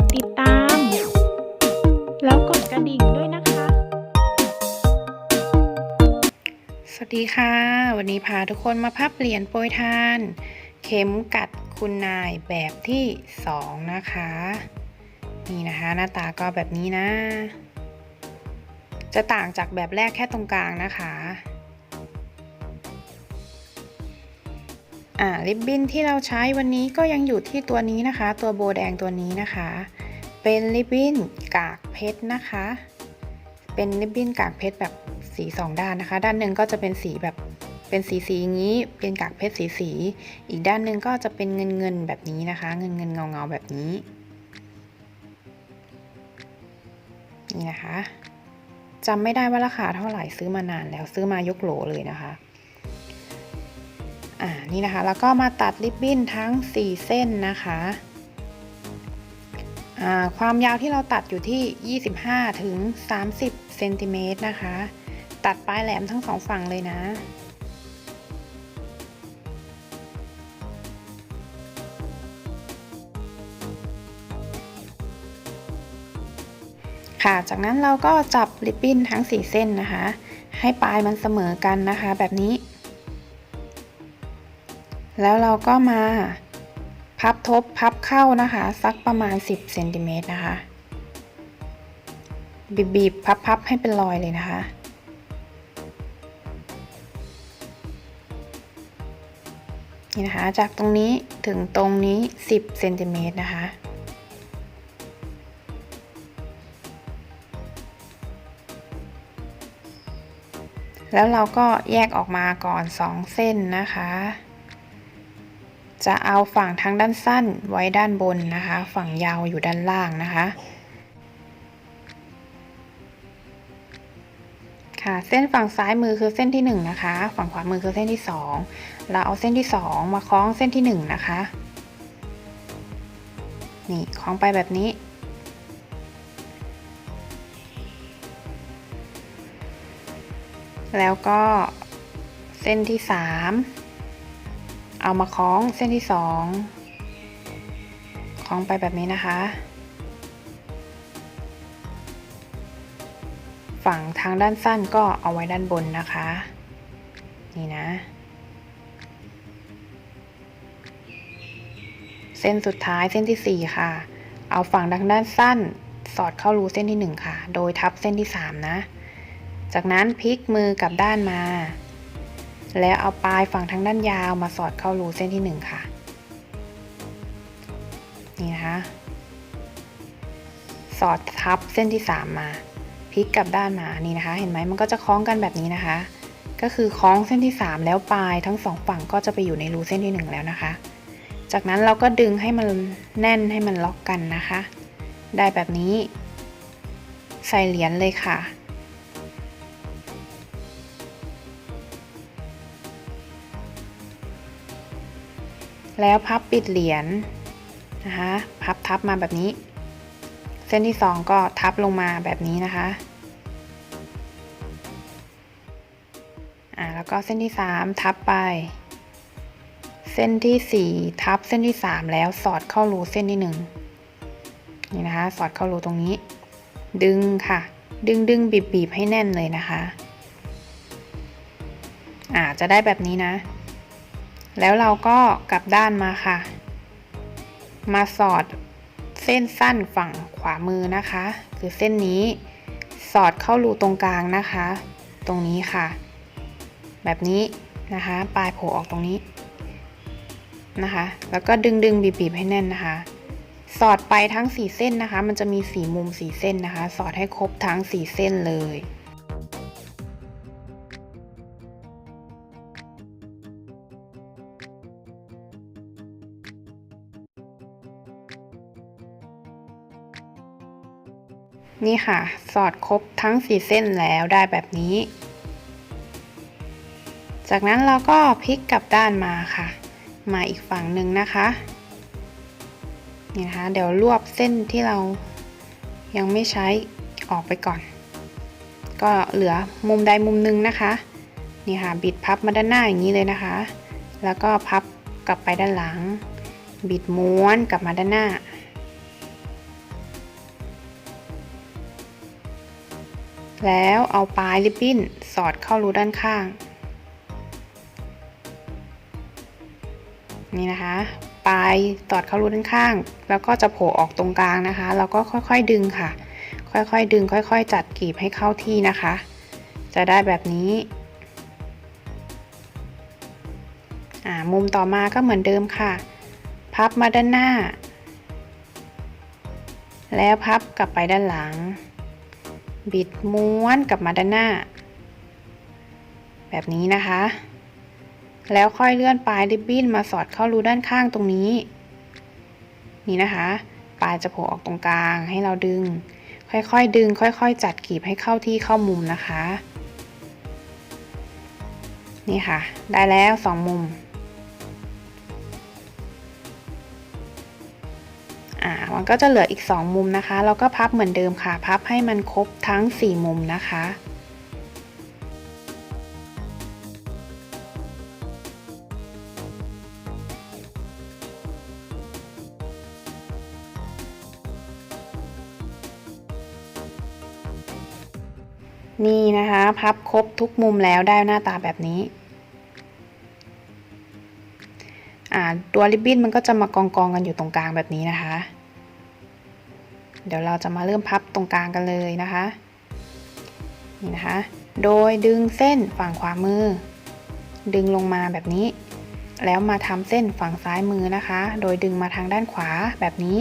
ดติดตาม แล้วกดกระดิ่งด้วยนะคะ สวัสดีค่ะ วันนี้พาทุกคนมาพับเหรียญโปรยทาน เข็มกัดคุณนายแบบที่ 2 นะคะ นี่นะคะหน้าตาก็แบบนี้นะ จะต่างจากแบบแรกแค่ตรงกลางนะคะ อ่าริบบิ้นที่เราใช้วันนี้ก็ยังอยู่ที่ตัวนี้นะคะ ตัวโบแดงตัวนี้นะคะ เป็นริบบิ้นกากเพชรนะคะ เป็นริบบิ้นกากเพชรแบบสีสองด้านนะคะ ด้านหนึ่งก็จะเป็นสีแบบเป็นสีสีอย่างนี้ เป็นกากเพชรสีสี อีกด้านหนึ่งก็จะเป็นเงินเงินแบบนี้นะคะ เงินเงินเงาเงาแบบนี้ นี่นะคะจำไม่ได้ว่าราคาเท่าไหร่ซื้อมานานแล้วซื้อมายกโหลเลยนะคะ นี่นะคะ แล้วก็มาตัดริบบิ้นทั้ง 4 เส้นนะคะความยาวที่เราตัดอยู่ที่ 25 ถึง 30 เซนติเมตรนะคะ ตัดปลายแหลมทั้งสองฝั่งเลยนะค่ะ จากนั้นเราก็จับริบบิ้นทั้ง 4 เส้นนะคะ ให้ปลายมันเสมอกันนะคะ แบบนี้ แล้วเราก็มาพับทบพับเข้านะคะ สักประมาณ 10เซนติเมตรนะคะ บีบๆพับๆให้เป็นรอยเลยนะคะนี่นะคะ จากตรงนี้ถึงตรงนี้ 10เซนติเมตรนะคะ แล้วเราก็แยกออกมาก่อน 2 เส้นนะคะ จะเอาฝั่งทางด้านสั้นไว้ด้านบนนะคะ ฝั่งยาวอยู่ด้านล่างนะคะ ค่ะเส้นฝั่งซ้ายมือคือเส้นที่ 1 นะคะ ฝั่งขวามือคือเส้นที่ 2 เราเอาเส้นที่ 2 มาคล้องเส้นที่ 1 นะคะ นี่คล้องไปแบบนี้แล้วก็เส้นที่ 3 เอามาคล้องเส้นที่2คล้องไปแบบนี้นะคะ ฝั่งทางด้านสั้นก็เอาไว้ด้านบนนะคะ นี่นะ เส้นสุดท้ายเส้นที่ 4 ค่ะ เอาฝั่งทางด้านสั้นสอดเข้ารูเส้นที่ 1 ค่ะ โดยทับเส้นที่ 3 นะ จากนั้นพลิกมือกลับด้านมา แล้วเอาปลายฝั่งทางด้านยาวมาสอดเข้ารูเส้นที่ 1 ค่ะ นี่นะคะ สอดทับเส้นที่ 3 มาพลิกกลับด้านมานี่นะคะ เห็นไหมมันก็จะคล้องกันแบบนี้นะคะ ก็คือคล้องเส้นที่ 3 แล้วปลายทั้งสองฝั่งก็จะไปอยู่ในรูเส้นที่ 1 แล้วนะคะ จากนั้นเราก็ดึงให้มันแน่นให้มันล็อกกันนะคะ ได้แบบนี้ ใส่เหรียญเลยค่ะ แล้วพับปิดเหรียญนะคะ พับทับมาแบบนี้ เส้นที่สองก็ทับลงมาแบบนี้นะคะอ่าแล้วก็เส้นที่สามทับไป เส้นที่สี่ทับเส้นที่สามแล้วสอดเข้ารูเส้นที่หนึ่งนี่นะคะ สอดเข้ารูตรงนี้ ดึงค่ะ ดึงดึงบีบบีบให้แน่นเลยนะคะอ่าจะได้แบบนี้นะ แล้วเราก็กลับด้านมาค่ะ มาสอดเส้นสั้นฝั่งขวามือนะคะ คือเส้นนี้สอดเข้ารูตรงกลางนะคะ ตรงนี้ค่ะ แบบนี้นะคะ ปลายโผล่ออกตรงนี้นะคะ แล้วก็ดึงดึงบีบบีบให้แน่นนะคะ สอดไปทั้ง 4 เส้นนะคะ มันจะมีสีมุม4เส้นนะคะ สอดให้ครบทั้ง 4 เส้นเลย นี่ค่ะ สอดครบทั้ง 4 เส้นแล้วได้แบบนี้ จากนั้นเราก็พลิกกลับด้านมาค่ะ มาอีกฝั่งหนึ่งนะคะนี่นะคะ เดี๋ยวรวบเส้นที่เรายังไม่ใช้ออกไปก่อน ก็เหลือมุมใดมุมหนึ่งนะคะ นี่ค่ะ บิดพับมาด้านหน้าอย่างนี้เลยนะคะ แล้วก็พับกลับไปด้านหลัง บิดม้วนกลับมาด้านหน้า แล้วเอาปลายริบบิ้นสอดเข้ารูด้านข้าง นี่นะคะ ปลายสอดเข้ารูด้านข้าง แล้วก็จะโผล่ออกตรงกลางนะคะ แล้วก็ค่อยๆดึงค่ะ ค่อยๆดึง ค่อย ๆ จัดกลีบให้เข้าที่นะคะ จะได้แบบนี้อ่ามุมต่อมาก็เหมือนเดิมค่ะ พับมาด้านหน้า แล้วพับกลับไปด้านหลัง บิดม้วนกลับมาด้านหน้า แบบนี้นะคะ แล้วค่อยเลื่อนปลายริบบิ้นมาสอดเข้ารูด้านข้างตรงนี้ นี่นะคะ ปลายจะโผล่ออกตรงกลางให้เราดึง ค่อยๆดึง ค่อยๆ จัดกลีบให้เข้าที่เข้ามุมนะคะ นี่ค่ะ ได้แล้วสองมุม มันก็จะเหลืออีก 2 มุมนะคะเราก็พับเหมือนเดิมค่ะ พับให้มันครบทั้ง 4 มุมนะคะนี่นะคะ พับครบทุกมุมแล้วได้หน้าตาแบบนี้ ตัวริบบิ้นมันก็จะมากองกองๆกันอยู่ตรงกลางแบบนี้นะคะ เดี๋ยวเราจะมาเริ่มพับตรงกลางกันเลยนะคะ นี่นะคะ โดยดึงเส้นฝั่งขวามือ ดึงลงมาแบบนี้ แล้วมาทำเส้นฝั่งซ้ายมือนะคะ โดยดึงมาทางด้านขวาแบบนี้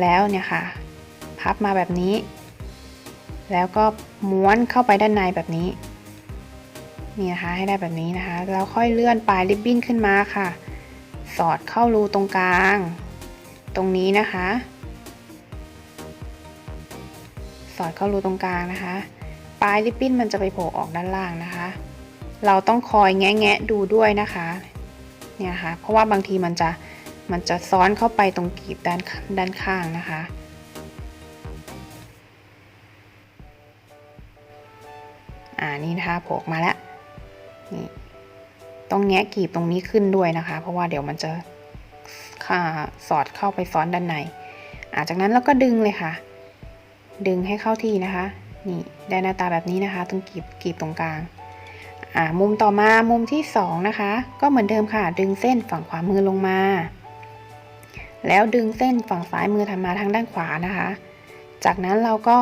แล้วเนี่ยค่ะ พับมาแบบนี้ แล้วก็ม้วนเข้าไปด้านในแบบนี้นี่นะคะให้ได้แบบนี้นะคะแล้วค่อยเลื่อนปลายริบบิ้นขึ้นมาค่ะ สอดเข้ารูตรงกลาง ตรงนี้นะคะ สอดเข้ารูตรงกลางนะคะ ปลายริบบิ้นมันจะไปโผล่ออกด้านล่างนะคะ เราต้องคอยแงะๆดูด้วยนะคะเนี่ยค่ะเพราะว่าบางทีมันจะมันจะซ้อนเข้าไปตรงกีบด้านด้านข้างนะคะ อ่านี่นะคะโผล่มาแล้วนี่ต้องแงะกีบตรงนี้ขึ้นด้วยนะคะ เพราะว่าเดี๋ยวมันจะค่ะสอดเข้าไปซ้อนด้านในอ่าจากนั้นเราก็ดึงเลยค่ะ ดึงให้เข้าที่นะคะ นี่ได้หน้าตาแบบนี้นะคะ ตรงกลีบกลีบตรงกลาง อ่า มุมต่อมา มุมที่สองนะคะ ก็เหมือนเดิมค่ะ ดึงเส้นฝั่งขวามือลงมา แล้วดึงเส้นฝั่งซ้ายมือทำมาทางด้านขวานะคะ จากนั้นเราก็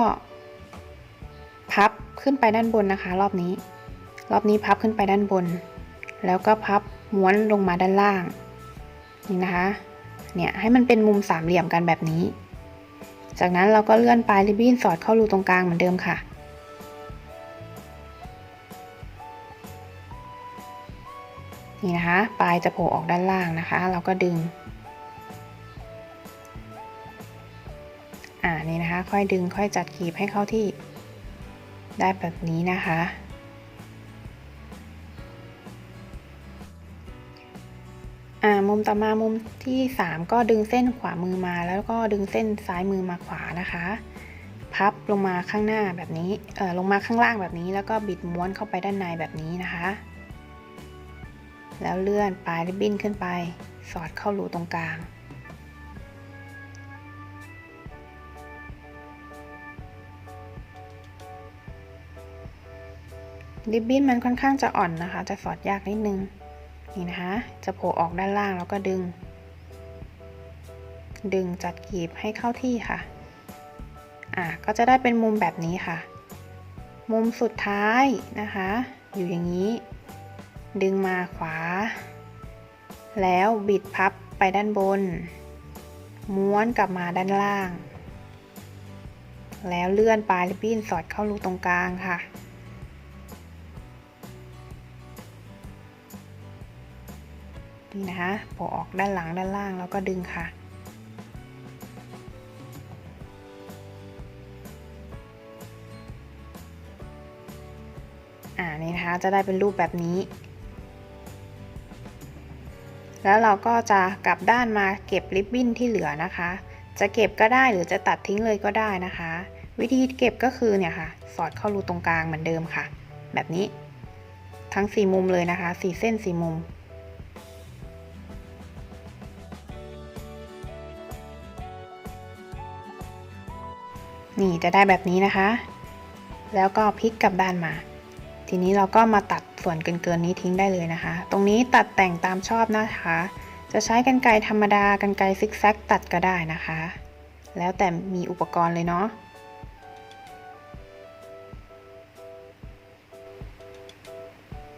พับขึ้นไปด้านบนนะคะ รอบนี้ รอบนี้พับขึ้นไปด้านบน แล้วก็พับม้วนลงมาด้านล่าง นี่นะคะ เนี่ย ให้มันเป็นมุมสามเหลี่ยมกันแบบนี้ จากนั้นเราก็เลื่อนปลายริบบิ้นสอดเข้ารูตรงกลางเหมือนเดิมค่ะ นี่นะคะ ปลายจะโผล่ออกด้านล่างนะคะ เราก็ดึง อ่านี่นะคะ ค่อยดึงค่อยจัดกลีบให้เข้าที่ ได้แบบนี้นะคะ อ่ามุมต่อมามุมที่ 3 ก็ดึงเส้นขวามือมา แล้วก็ดึงเส้นซ้ายมือมาขวานะคะ พับลงมาข้างหน้าแบบนี้เออลงมาข้างล่างแบบนี้ แล้วก็บิดม้วนเข้าไปด้านในแบบนี้นะคะ แล้วเลื่อนปลายริบบิ้นขึ้นไป สอดเข้ารูตรงกลางริบบิ้นมันค่อนข้างจะอ่อนนะคะ จะสอดยากนิดนึง นี่นะคะ จะโผล่ออกด้านล่างแล้วก็ดึง ดึงจัดกลีบให้เข้าที่ค่ะ อ่าก็จะได้เป็นมุมแบบนี้ค่ะ มุมสุดท้ายนะคะ อยู่อย่างนี้ ดึงมาขวา แล้วบิดพับไปด้านบน ม้วนกลับมาด้านล่าง แล้วเลื่อนปลายริบบิ้นสอดเข้ารูตรงกลางค่ะ นี่นะคะโผล่ออกด้านหลังด้านล่างแล้วก็ดึงค่ะ อ่านี่นะคะจะได้เป็นรูปแบบนี้ แล้วเราก็จะกลับด้านมาเก็บริบบิ้นที่เหลือนะคะ จะเก็บก็ได้หรือจะตัดทิ้งเลยก็ได้นะคะ วิธีเก็บก็คือเนี่ยค่ะ สอดเข้ารูตรงกลางเหมือนเดิมค่ะ แบบนี้ทั้งสี่มุมเลยนะคะสี่เส้นสี่มุม นี่จะได้แบบนี้นะคะ แล้วก็พลิกกลับด้านมา ทีนี้เราก็มาตัดส่วนเกินๆนี้ทิ้งได้เลยนะคะ ตรงนี้ตัดแต่งตามชอบนะคะ จะใช้กันไกรธรรมดากันไกรซิกแซกตัดก็ได้นะคะ แล้วแต่มีอุปกรณ์เลยเนาะ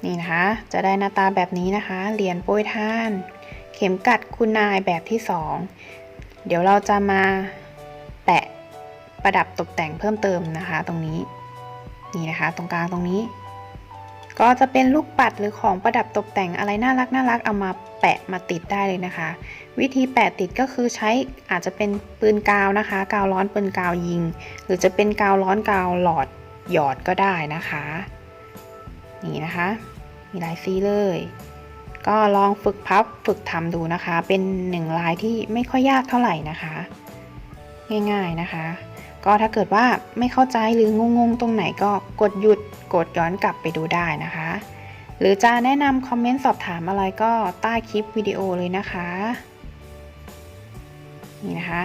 นี่นะคะ จะได้หน้าตาแบบนี้นะคะ เหรียญโปรยท่าน เข็มกัดคุณนายแบบที่ 2 เดี๋ยวเราจะมา ประดับตกแต่งเพิ่มเติมนะคะ ตรงนี้นี่นะคะ ตรงกลางตรงนี้ ก็จะเป็นลูกปัดหรือของประดับตกแต่งอะไรน่ารักน่ารักเอามาแปะมาติดได้เลยนะคะ วิธีแปะติดก็คือใช้อาจจะเป็นปืนกาวนะคะ กาวร้อนปืนกาวยิง หรือจะเป็นกาวร้อนกาวหลอดหยอดก็ได้นะคะ นี่นะคะ มีหลายสีเลย ก็ลองฝึกพับฝึกทำดูนะคะ เป็นหนึ่งลายที่ไม่ค่อยยากเท่าไหร่นะคะ ง่ายๆนะคะ ก็ถ้าเกิดว่าไม่เข้าใจหรืองงๆ ตรงไหนก็กดหยุดกดย้อนกลับไปดูได้นะคะ หรือจะแนะนำคอมเมนต์สอบถามอะไรก็ใต้คลิปวิดีโอเลยนะคะนี่นะคะ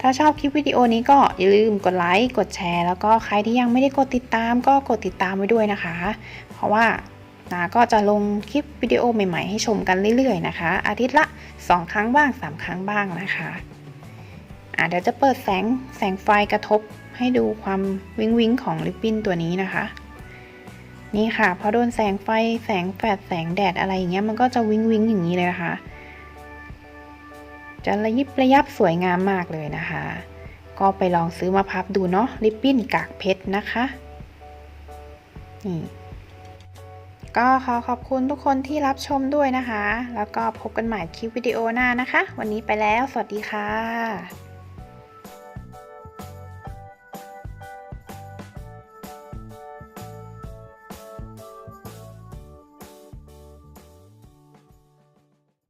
ถ้าชอบคลิปวิดีโอนี้ก็อย่าลืมกดไลค์ กดแชร์ แล้วก็ใครที่ยังไม่ได้กดติดตามก็กดติดตามไว้ด้วยนะคะ เพราะว่านาก็จะลงคลิปวิดีโอใหม่ๆ ให้ชมกันเรื่อยๆนะคะ อาทิตย์ละ 2 ครั้งบ้าง 3 ครั้งบ้างนะคะ อะเดี๋ยวจะเปิดแสงแสงไฟกระทบให้ดูความวิงวิงของลิปบิ้นตัวนี้นะคะ นี่ค่ะพอโดนแสงไฟแสงแฟลชแสงแดดอะไรอย่างเงี้ยมันก็จะวิงวิงอย่างนี้เลยนะคะ จะระยิบระยับสวยงามมากเลยนะคะ ก็ไปลองซื้อมาพับดูเนาะลิปบิ้นกากเพชรนะคะนี่ก็ขอขอบคุณทุกคนที่รับชมด้วยนะคะ แล้วก็พบกันใหม่คลิปวิดีโอหน้านะคะ วันนี้ไปแล้ว สวัสดีค่ะ